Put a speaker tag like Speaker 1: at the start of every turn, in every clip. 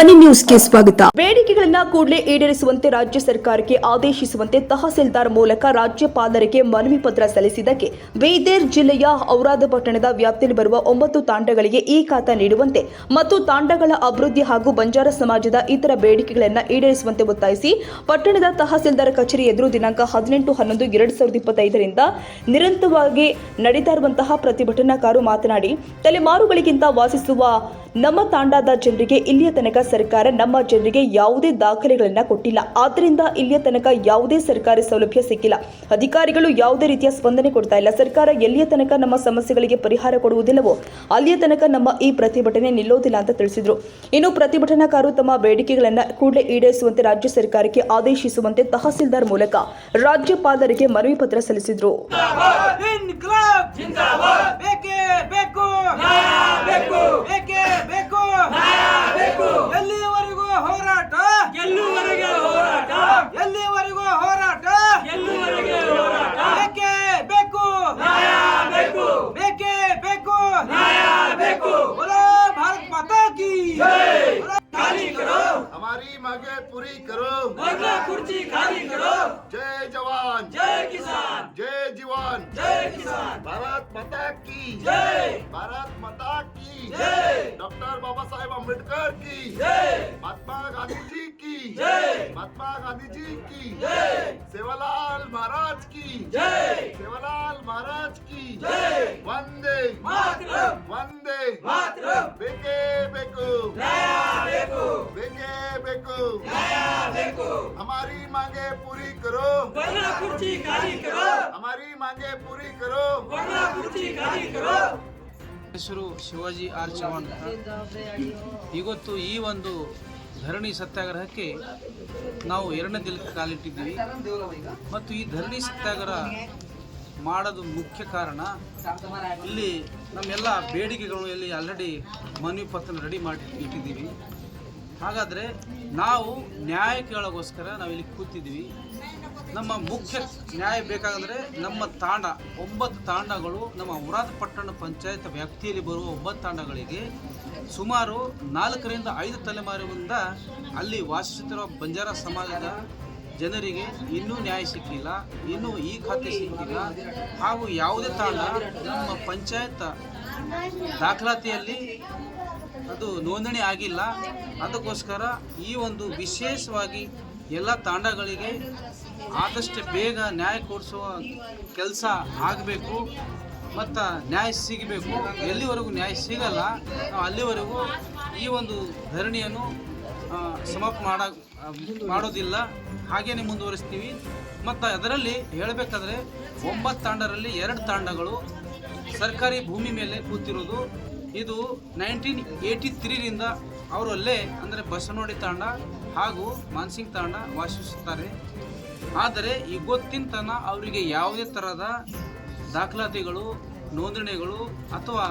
Speaker 1: ಧ್ವನಿ ನ್ಯೂಸ್ಗೆ ಸ್ವಾಗತ.
Speaker 2: ಬೇಡಿಕೆಗಳನ್ನ ಕೂಡಲೇ ಈಡೇರಿಸುವಂತೆ ರಾಜ್ಯ ಸರ್ಕಾರಕ್ಕೆ ಆದೇಶಿಸುವಂತೆ ತಹಸೀಲ್ದಾರ್ ಮೂಲಕ ರಾಜ್ಯಪಾಲರಿಗೆ ಮನವಿ ಪತ್ರ ಸಲ್ಲಿಸಿದ್ದಕ್ಕೆ ಬೀದರ್ ಜಿಲ್ಲೆಯ ಔರಾದ ಪಟ್ಟಣದ ವ್ಯಾಪ್ತಿಯಲ್ಲಿ ಬರುವ ಒಂಬತ್ತು ತಾಂಡಗಳಿಗೆ ಈ ಖಾತ ನೀಡುವಂತೆ ಮತ್ತು ತಾಂಡಗಳ ಅಭಿವೃದ್ಧಿ ಹಾಗೂ ಬಂಜಾರ ಸಮಾಜದ ಇತರ ಬೇಡಿಕೆಗಳನ್ನ ಈಡೇರಿಸುವಂತೆ ಒತ್ತಾಯಿಸಿ ಪಟ್ಟಣದ ತಹಸೀಲ್ದಾರ್ ಕಚೇರಿ ಎದುರು ದಿನಾಂಕ ಹದಿನೆಂಟು, ಹನ್ನೊಂದು, ಎರಡು ಸಾವಿರದ ಇಪ್ಪತ್ತೈದರಿಂದ ನಿರಂತರವಾಗಿ ನಡೀತಾ ಪ್ರತಿಭಟನಾಕಾರರು ಮಾತನಾಡಿ, ತಲೆಮಾರುಗಳಿಗಿಂತ ವಾಸಿಸುವ ನಮ್ಮ ತಾಂಡಾದ ಜನರಿಗೆ ಇಲ್ಲಿಯ ತನಕ ಸರ್ಕಾರ ನಮ್ಮ ಜನರಿಗೆ ಯಾವುದೇ ದಾಖಲೆಗಳನ್ನ ಕೊಟ್ಟಿಲ್ಲ. ಆದ್ದರಿಂದ ಇಲ್ಲಿಯ ತನಕ ಯಾವುದೇ ಸರ್ಕಾರಿ ಸೌಲಭ್ಯ ಸಿಕ್ಕಿಲ್ಲ. ಅಧಿಕಾರಿಗಳು ಯಾವುದೇ ರೀತಿಯ ಸ್ಪಂದನೆ ಕೊಡ್ತಾ ಇಲ್ಲ. ಸರ್ಕಾರ ಎಲ್ಲಿಯ ತನಕ ನಮ್ಮ ಸಮಸ್ಯೆಗಳಿಗೆ ಪರಿಹಾರ ಕೊಡುವುದಿಲ್ಲವೋ ಅಲ್ಲಿಯ ತನಕ ನಮ್ಮ ಈ ಪ್ರತಿಭಟನೆ ನಿಲ್ಲೋದಿಲ್ಲ ಅಂತ ತಿಳಿಸಿದರು. ಇನ್ನು ಪ್ರತಿಭಟನಾಕಾರರು ತಮ್ಮ ಬೇಡಿಕೆಗಳನ್ನು ಕೂಡಲೇ ಈಡೇರಿಸುವಂತೆ ರಾಜ್ಯ ಸರ್ಕಾರಕ್ಕೆ ಆದೇಶಿಸುವಂತೆ ತಹಸೀಲ್ದಾರ್ ಮೂಲಕ ರಾಜ್ಯಪಾಲರಿಗೆ ಮನವಿ ಪತ್ರ ಸಲ್ಲಿಸಿದರು.
Speaker 3: की खाली करो
Speaker 4: हमारी मांगे पूरी करो।
Speaker 3: बंगला कुर्सी खाली करो।
Speaker 4: जय जवान।
Speaker 3: जय किसान।
Speaker 4: जय जीवन।
Speaker 3: जय किसान।
Speaker 4: भारत माता की।
Speaker 3: जय।
Speaker 4: भारत माता की।
Speaker 3: जय।
Speaker 4: डॉक्टर बाबा साहेब अंबेडकर की।
Speaker 3: जय।
Speaker 4: महात्मा गांधी जी की।
Speaker 3: जय।
Speaker 4: महात्मा गांधी जी की।
Speaker 3: जय।
Speaker 4: सेवालाल महाराज की।
Speaker 3: जय।
Speaker 4: सेवालाल महाराज की।
Speaker 3: जय।
Speaker 4: वंदे।
Speaker 3: मातरम।
Speaker 4: वंदे।
Speaker 3: मातरम।
Speaker 4: ಬೇಕೇ ಬೇಕು
Speaker 3: नया देखो
Speaker 4: हमारी मांगे पूरी करो
Speaker 3: बंगला कुर्सी खाली करो
Speaker 4: हमारी मांगे पूरी करो
Speaker 3: बंगला कुर्सी खाली करो
Speaker 5: ಹೆಸರು ಶಿವಾಜಿ ಆರ್ ಚೌಹಾಣ್ ಅಂತ. ಇವತ್ತು ಈ ಒಂದು ಧರಣಿ ಸತ್ಯಾಗ್ರಹಕ್ಕೆ ನಾವು ಎರಡನೇ ದಿನಕ್ಕೆ ಕಾಲಿಟ್ಟಿದ್ದೀವಿ ಮತ್ತು ಈ ಧರಣಿ ಸತ್ಯಾಗ್ರಹ ಮಾಡೋದು ಮುಖ್ಯ ಕಾರಣ ಇಲ್ಲಿ ನಮ್ಮೆಲ್ಲ ಬೇಡಿಕೆಗಳು ಇಲ್ಲಿ ಆಲ್ರೆಡಿ ಮನವಿ ಪತ್ರ ರೆಡಿ ಮಾಡಿ ಇಟ್ಟಿದ್ದೀವಿ ಹಾಗಾದರೆ ನಾವು ನ್ಯಾಯ ಕೇಳೋಗೋಸ್ಕರ ನಾವು ಇಲ್ಲಿ ಕೂತಿದ್ದೀವಿ. ನಮ್ಮ ಮುಖ್ಯ ನ್ಯಾಯ ಬೇಕಾಗಿದ್ರೆ ನಮ್ಮ ತಾಂಡ, ಒಂಬತ್ತು ತಾಂಡಗಳು ನಮ್ಮ ಅಮರಾಧ ಪಟ್ಟಣ ಪಂಚಾಯತ್ ವ್ಯಾಪ್ತಿಯಲ್ಲಿ ಬರುವ ಒಂಬತ್ತು ತಾಂಡಗಳಿಗೆ ಸುಮಾರು ನಾಲ್ಕರಿಂದ ಐದು ತಲೆಮಾರಿನಿಂದ ಅಲ್ಲಿ ವಾಸಿಸುತ್ತಿರುವ ಬಂಜಾರ ಸಮಾಜದ ಜನರಿಗೆ ಇನ್ನೂ ನ್ಯಾಯ ಸಿಕ್ಕಿಲ್ಲ, ಇನ್ನೂ ಈ ಖಾತೆ ಸಿಕ್ಕಿಲ್ಲ. ಹಾಗೂ ಯಾವುದೇ ತಾಂಡ ನಮ್ಮ ಪಂಚಾಯತ್ ದಾಖಲಾತಿಯಲ್ಲಿ ಅದು ನೋಂದಣಿ ಆಗಿಲ್ಲ. ಅದಕ್ಕೋಸ್ಕರ ಈ ಒಂದು ವಿಶೇಷವಾಗಿ ಎಲ್ಲ ತಾಂಡಗಳಿಗೆ ಆದಷ್ಟು ಬೇಗ ನ್ಯಾಯ ಕೊಡಿಸುವ ಕೆಲಸ ಆಗಬೇಕು. ಮತ್ತು ನ್ಯಾಯ ಸಿಗಬೇಕು. ಎಲ್ಲಿವರೆಗೂ ನ್ಯಾಯ ಸಿಗಲ್ಲ, ನಾವು ಅಲ್ಲಿವರೆಗೂ ಈ ಒಂದು ಧರಣಿಯನ್ನು ಸಮಪ್ ಮಾಡ, ಮಾಡೋದಿಲ್ಲ. ಹಾಗೇನೆ ಮುಂದುವರಿಸ್ತೀವಿ. ಮತ್ತು ಅದರಲ್ಲಿ ಹೇಳಬೇಕಾದ್ರೆ, ಒಂಬತ್ತು ತಾಂಡರಲ್ಲಿ ಎರಡು ತಾಂಡಗಳು ಸರ್ಕಾರಿ ಭೂಮಿ ಮೇಲೆ ಕೂತಿರೋದು. ಇದು ನೈನ್ಟೀನ್ ಏಯ್ಟಿ ತ್ರೀರಿಂದ ಅಲ್ಲೇ ಅಂದರೆ ಬಸವನೋಡಿ ತಾಂಡ ಹಾಗೂ ಮಾನ್ಸಿಂಗ್ ತಾಂಡ ವಾಸಿಸುತ್ತಾರೆ. ಆದರೆ ಇವತ್ತಿನ ತನ ಅವರಿಗೆ ಯಾವುದೇ ಥರದ ದಾಖಲಾತಿಗಳು, ನೋಂದಣಿಗಳು ಅಥವಾ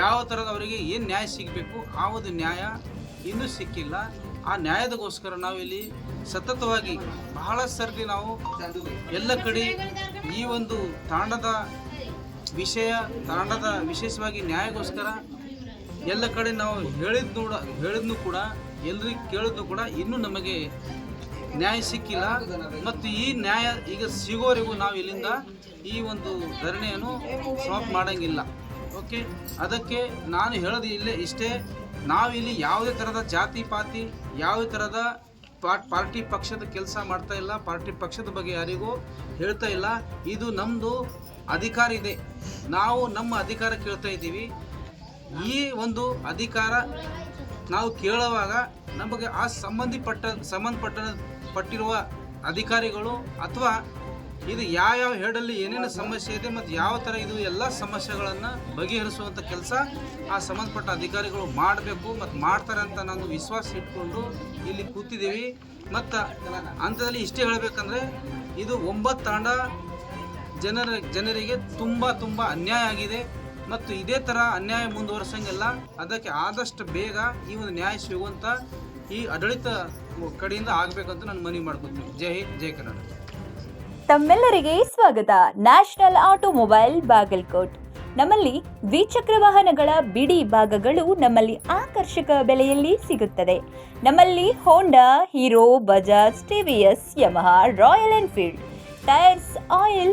Speaker 5: ಯಾವ ಥರದ ಅವರಿಗೆ ಏನು ನ್ಯಾಯ ಸಿಗಬೇಕು, ಆ ಒಂದು ನ್ಯಾಯ ಇನ್ನೂ ಸಿಕ್ಕಿಲ್ಲ. ಆ ನ್ಯಾಯದಗೋಸ್ಕರ ನಾವಿಲ್ಲಿ ಸತತವಾಗಿ ಬಹಳ ಸರ್ತಿ ನಾವು ಎಲ್ಲ ಕಡೆ ಈ ಒಂದು ತಾಂಡದ ವಿಷಯ ತಾಂಡದ ವಿಶೇಷವಾಗಿ ನ್ಯಾಯಕ್ಕೋಸ್ಕರ ಎಲ್ಲ ಕಡೆ ನಾವು ಹೇಳಿದ್ ನೋಡ ಹೇಳಿದ್ನು ಕೂಡ, ಎಲ್ರಿಗೂ ಕೇಳಿದ್ನು ಕೂಡ ಇನ್ನೂ ನಮಗೆ ನ್ಯಾಯ ಸಿಕ್ಕಿಲ್ಲ. ಮತ್ತು ಈ ನ್ಯಾಯ ಈಗ ಸಿಗೋವರೆಗೂ ನಾವು ಇಲ್ಲಿಂದ ಈ ಒಂದು ಧರಣಿಯನ್ನು ಸ್ಟಾಪ್ ಮಾಡಂಗಿಲ್ಲ. ಓಕೆ ಅದಕ್ಕೆ ನಾನು ಹೇಳೋದು ಇಲ್ಲೇ ಇಷ್ಟೇ ನಾವಿಲ್ಲಿ ಯಾವುದೇ ಥರದ ಜಾತಿ, ಪಾತಿ, ಯಾವುದೇ ಥರದ ಪಾರ್ಟಿ ಪಕ್ಷದ ಕೆಲಸ ಮಾಡ್ತಾ ಇಲ್ಲ, ಪಾರ್ಟಿ ಪಕ್ಷದ ಬಗ್ಗೆ ಯಾರಿಗೂ ಹೇಳ್ತಾ ಇಲ್ಲ. ಇದು ನಮ್ಮದು ಅಧಿಕಾರ ಇದೆ. ನಾವು ನಮ್ಮ ಅಧಿಕಾರ ಕೇಳ್ತಾ ಇದ್ದೀವಿ. ಈ ಒಂದು ಅಧಿಕಾರ ನಾವು ಕೇಳುವಾಗ ನಮಗೆ ಆ ಸಂಬಂಧಿಪಟ್ಟ, ಸಂಬಂಧಪಟ್ಟ, ಪಟ್ಟಿರುವ ಅಧಿಕಾರಿಗಳು ಅಥವಾ ಇದು ಯಾವ್ಯಾವ ಹೇಡಲ್ಲಿ ಏನೇನು ಸಮಸ್ಯೆ ಇದೆ ಮತ್ತು ಯಾವ ಥರ ಇದು ಎಲ್ಲ ಸಮಸ್ಯೆಗಳನ್ನು ಬಗೆಹರಿಸುವಂಥ ಕೆಲಸ ಆ ಸಂಬಂಧಪಟ್ಟ ಅಧಿಕಾರಿಗಳು ಮಾಡಬೇಕು ಮತ್ತು ಮಾಡ್ತಾರೆ ಅಂತ ನಾನು ವಿಶ್ವಾಸ ಇಟ್ಕೊಂಡು ಇಲ್ಲಿ ಕೂತಿದ್ದೀವಿ. ಮತ್ತು ಅಂಥದಲ್ಲಿ ಇಷ್ಟೇ ಹೇಳಬೇಕಂದ್ರೆ ಇದು ಒಂಬತ್ತು ತಾಂಡ ಜನರ, ಜನರಿಗೆ ತುಂಬ ತುಂಬ ಅನ್ಯಾಯ ಆಗಿದೆ ಮತ್ತು ಇದೇ ಥರ ಅನ್ಯಾಯ ಮುಂದುವರ್ಸಂಗಿಲ್ಲ. ಅದಕ್ಕೆ ಆದಷ್ಟು ಬೇಗ ಈ ಒಂದು ನ್ಯಾಯ ಸಿಗುವಂಥ ಈ ಆಡಳಿತ ಕಡೆಯಿಂದ ಆಗಬೇಕಂತ ನಾನು ಮನವಿ ಮಾಡ್ಕೊತೀನಿ. ಜೈ ಹಿಂದ್, ಜೈ ಕರ್ನಾಟಕ.
Speaker 6: ತಮ್ಮೆಲ್ಲರಿಗೆ ಸ್ವಾಗತ. National automobile Bagalkot.
Speaker 1: ನಮ್ಮಲ್ಲಿ ದ್ವಿಚಕ್ರ ವಾಹನಗಳ ಬಿಡಿ ಭಾಗಗಳು ನಮ್ಮಲ್ಲಿ ಆಕರ್ಷಕ ಬೆಲೆಯಲ್ಲಿ ಸಿಗುತ್ತದೆ. ನಮ್ಮಲ್ಲಿ Honda Hero Bajaj TVS Yamaha Royal Enfield tyres oil